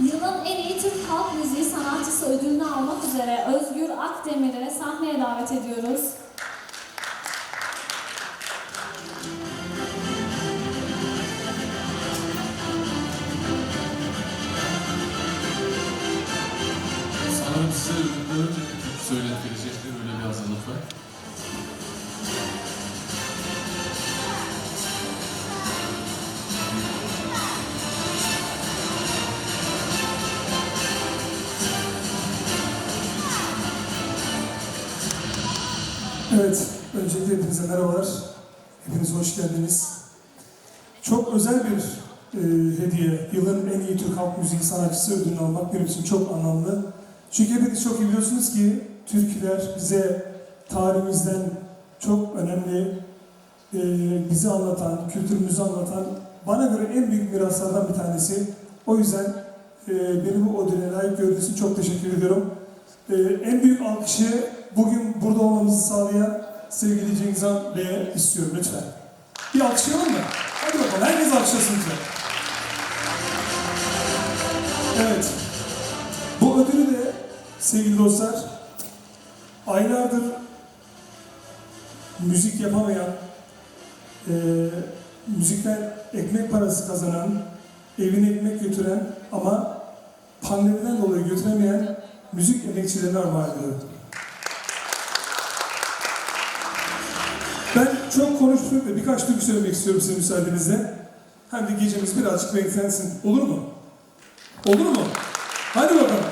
Yılın en iyi Türk halk müziği sanatçısı ödülünü almak üzere Özgür Akdemir'i sahneye davet ediyoruz. Türkü söylettirecekler, öyle bir hazırlık var. Evet, öncelikle hepinize merhabalar. Hepiniz hoş geldiniz. Çok özel bir e, hediye. Yılın en iyi Türk halk müziği sanatçısı ödülünü almak benim için çok anlamlı. Çünkü hepiniz çok iyi biliyorsunuz ki türküler bize tarihimizden çok önemli, e, bizi anlatan, kültürümüzü anlatan, bana göre en büyük miraslardan bir tanesi. O yüzden e, beni bu ödüle layık gördüğünüz için çok teşekkür ediyorum. Ee, en büyük alkışı bugün burada olmamızı sağlayan sevgili Cengiz Han Bey'e istiyorum lütfen. Bir alkışlayalım mı? Hadi bakalım herkes alkışlasın lütfen. Evet. Bu ödülü de sevgili dostlar aylardır müzik yapamayan, eee müzikten ekmek parası kazanan, evine ekmek götüren ama pandemiden dolayı götüremeyen müzik emekçilerine armağan ediyorum. Çok konuştum da birkaç türkü söylemek istiyorum size müsaadenizle. Hem de gecemiz birazcık renklensin. Olur mu? Olur mu? Hadi bakalım.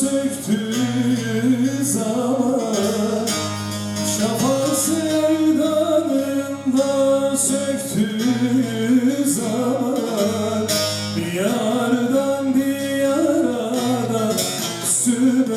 Söktüğü zaman. Şafak sevdanımda söktüğü zaman. Diyardan diyara da sür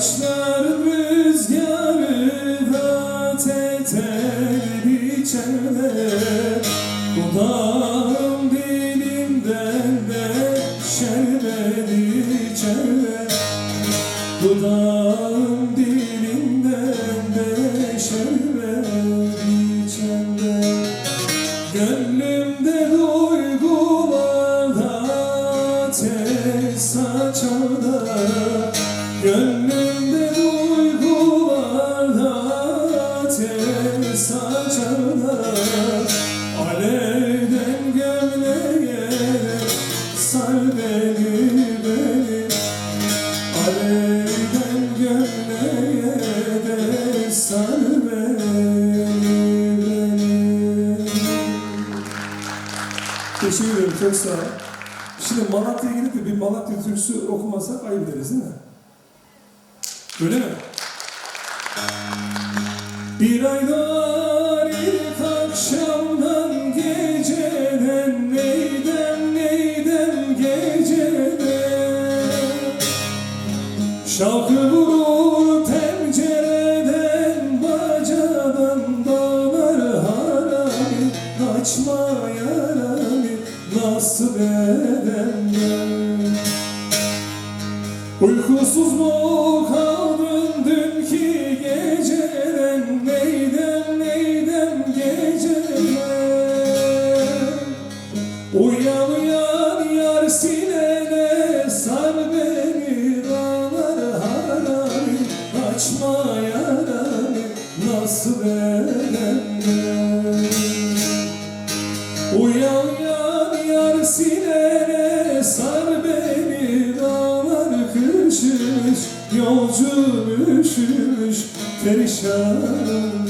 Saçların rüzgarda tel tel biçerde Dudağım dilimden de şerbet içerde Dudağım dilimden de şerbet Teşekkür ederim, çok sağ ol. Şimdi Malatya'ya gidip de bir Malatya türküsü okumasak ayıp ederiz değil mi? Öyle mi? Bir ayda Uykusuz mu kaldın dünkü geceden? Neydem neydem geceden Uyan uyan yar sinene sar beni dağlar harami. Açma yarami nasıl Uyan uyan Yolcu üşümüş perişanım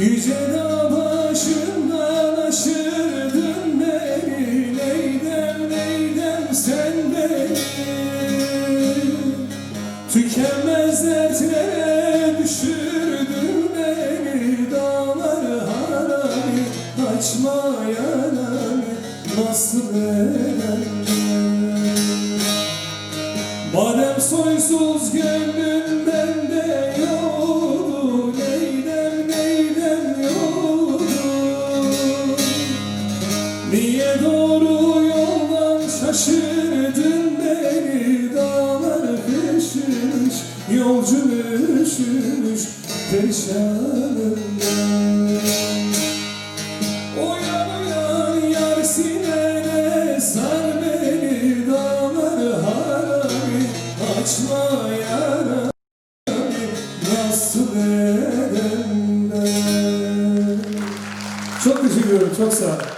Yüce dağ başından aşırdın Neydem neydem sen beni? Tükenmez dertlere düşürdün beni Dağlar harami açma yanami Nasıl eğlendim? Madem soysuz gönlün Uyan uyan yar sinene sar beni dağlar Açma yarami nasıl edemler Çok teşekkür ederim, çok sağ olun.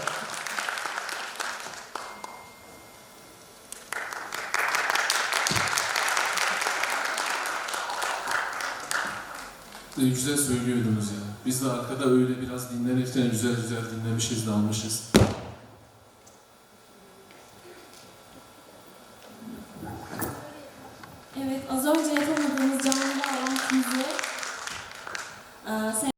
Arkada öyle biraz dinlenirken güzel güzel dinlemişiz de